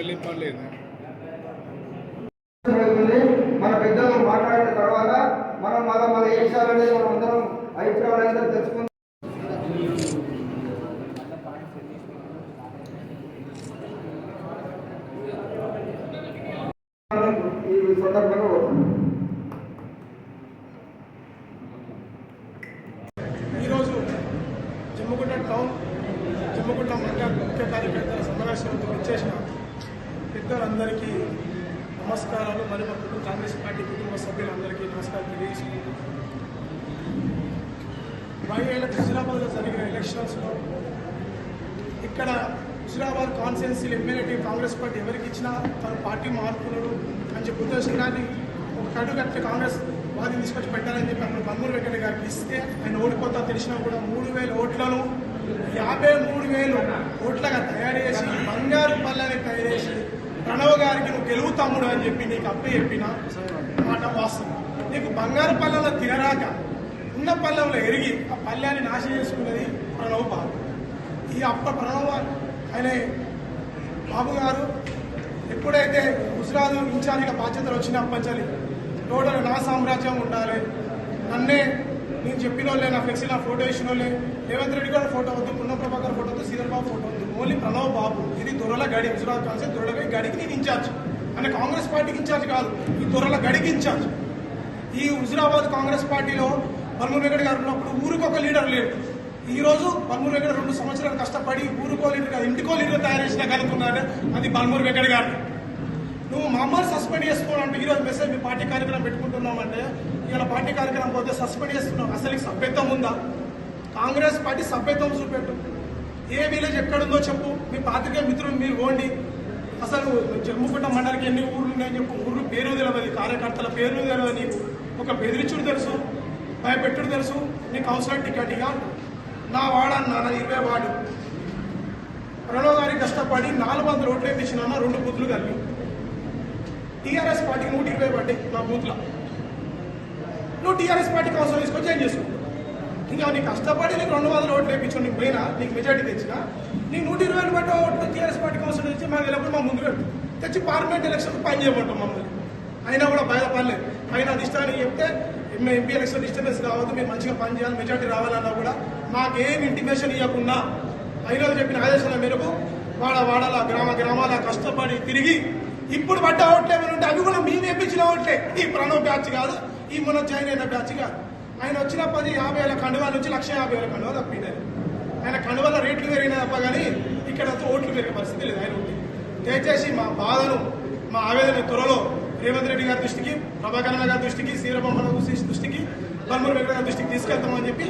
వెళ్ళే లేదు మన పెద్దలు మాట్లాడిన తర్వాత మనం మన మన ఏ విషయాలు అనేది మనం అందరం అభిప్రాయాలు తెలుసుకుందాం. ఈ సందర్భంగా ఈరోజు జమ్మగుంట టౌన్ జమ్మగుంట ముఖ్య కార్యకర్తల సమావేశంతో వచ్చేసిన అందరికీ నమస్కారాలు. మరి మా కుటుంబ కాంగ్రెస్ పార్టీ కుటుంబ సభ్యులందరికీ నమస్కారం తెలియజేసుకుంటున్నాను బయట హుజరాబాద్లో జరిగిన ఎలక్షన్స్లో ఇక్కడ హుజరాబాద్ కాన్స్టిట్యున్సీలు ఎమ్మెల్యే కాంగ్రెస్ పార్టీ ఎవరికి ఇచ్చినా తన పార్టీ మార్పులను అని చెప్పి ఉద్దేశంగాన్ని ఒక కడు కట్టి కాంగ్రెస్ వాదిని తీసుకొచ్చి పెట్టాలని చెప్పి అప్పుడు బంగూరు వెంకట గారికి ఇస్తే ఆయన ఓడిపోతా తెలిసినా కూడా మూడు వేల ఓట్లను యాభై మూడు వేలు ఓట్లుగా తయారు చేసి బంగారు పళ్ళని తయారు చేసి ప్రణవ్ గారికి నువ్వు గెలువు తమ్ముడు అని చెప్పి నీకు అప్పే చెప్పిన? మాట వాస్తవం. నీకు బంగారు పళ్ళలో తినరాక ఉన్న పళ్ళంలో ఎరిగి ఆ పళ్ళాన్ని నాశనం చేసుకున్నది ప్రణవ్ బాబు. ఈ అప్ప ప్రణవ్ అనే బాబు గారు ఎప్పుడైతే గుజరాత్ ఇన్ఛార్జిగా బాధ్యతలు వచ్చినప్పటి టోటల్ నా సామ్రాజ్యం ఉండాలి. నన్నే నేను చెప్పిన వాళ్ళే నా ఫ్లెక్సీ నా ఫోటో ఇచ్చిన వాళ్ళే. రేవంత్ రెడ్డి గారి ఫోటో వద్దు పున్న ప్రభాకర్ ఫోటో వద్దు శ్రీధర్ బాబు ఫోటో వద్దు ఓన్లీ ప్రణవ్ బాబు. ఇది దొరల గడి గుజరాత్ కాన్సెప్ట్ దొరల గడికి నేను ఇన్ఛార్జ్. అంటే కాంగ్రెస్ పార్టీకి ఇన్ఛార్జ్ కాదు ఈ దొరల గడికి ఇన్ఛార్జ్. ఈ హుజురాబాద్ కాంగ్రెస్ పార్టీలో బల్మూర్ వెంకట గారు ఉన్నప్పుడు ఊరికొక లీడర్ లేడు. ఈ రోజు బల్మూర్ వెంకట రెండు సంవత్సరాలు కష్టపడి ఊరుకో లీడర్ కాదు ఇంటికో లీడర్ తయారు చేసిన కనుక్కున్నాడు అది బల్మూర్ వెంకట గారు. నువ్వు మమ్మల్ని సస్పెండ్ చేసుకోవాలంటే ఈరోజు మెసేజ్ మీ పార్టీ కార్యక్రమం పెట్టుకుంటున్నామంటే ఇవాళ పార్టీ కార్యక్రమం పోతే సస్పెండ్ చేస్తున్నావు. అసలు సభ్యత్వం ఉందా? కాంగ్రెస్ పార్టీ సభ్యత్వం చూపెట్టు. ఏ విలేజ్ ఎక్కడుందో చెప్పు. మీ పాత్రికే మిత్రులు మీరు పోండి. అసలు జమ్ముకుంట మండలికి ఎన్ని ఊర్లు ఉన్నాయని చెప్పు. ఊర్లు పేరు తెలియదు కార్యకర్తల పేరు తెలియదు నీకు. ఒక బెదిరించుడు తెలుసు భయపెట్టుడు తెలుసు. నీకు అవసరం టికెట్ ఇక నా వాడు నా ఇరవై వాడు. ప్రణవ్ గారికి కష్టపడి నాలుగు వందల ఓట్లు వేయించిన రెండు బుద్ధులు కలిపి టీఆర్ఎస్ పార్టీకి నూట ఇరవై పడ్డాయి నా బూత్లో. నువ్వు టీఆర్ఎస్ పార్టీ కౌన్సిల్ తీసుకొని చేంజ్ చేసుకో ఇంకా నీకు కష్టపడి నీకు రెండు వందల ఓట్లు వేయించు నీకు పోయినా నీకు మెజార్టీ తెచ్చినా నీకు నూట ఇరవై వేలు ఓట్లు టీఆర్ఎస్ పార్టీ కౌన్సిల్ తెచ్చి మాకు వెళ్ళినప్పుడు మా ముందు పెడతాం. తెచ్చి పార్లమెంట్ ఎలక్షన్ పని చేయమంటాం మమ్మల్ని. అయినా కూడా బయలుపడలేదు అయినా అధిష్టానికి చెప్తే మేము ఎంపీ ఎలక్షన్ డిస్టర్బెన్స్ కావద్దు మీరు మంచిగా పని చేయాలి మెజార్టీ రావాలన్నా కూడా మాకేం ఇంటిమేషన్ ఇవ్వకుండా అయినా చెప్పిన ఆదేశాల మేరకు వాడ వాడల గ్రామ గ్రామాల కష్టపడి తిరిగి ఇప్పుడు పడ్డ ఓట్లే ఉంటే అవి కూడా మేము వేపించిన ఓట్లే. ఈ ప్రణవ్ బ్యాచ్ కాదు ఈ మన జాయిన్ అయిన బ్యాచ్ కాదు. ఆయన వచ్చిన పది యాభై వేల కండువాల నుంచి లక్ష యాభై వేల కండువాలు తప్పినారు ఆయన కండువాల రేట్లు పెరిగిన తప్ప కానీ ఇక్కడ ఓట్లు పెరిగే పరిస్థితి లేదు ఆయన ఉంది దయచేసి మా బాధను మా ఆవేదన త్వరలో రేవంత్ రెడ్డి గారి దృష్టికి ప్రభాకరణ గారి దృష్టికి శ్రీరబొమ్మ దృష్టికి బల్మూరు వెంకట గారి దృష్టికి తీసుకెళ్తామని చెప్పి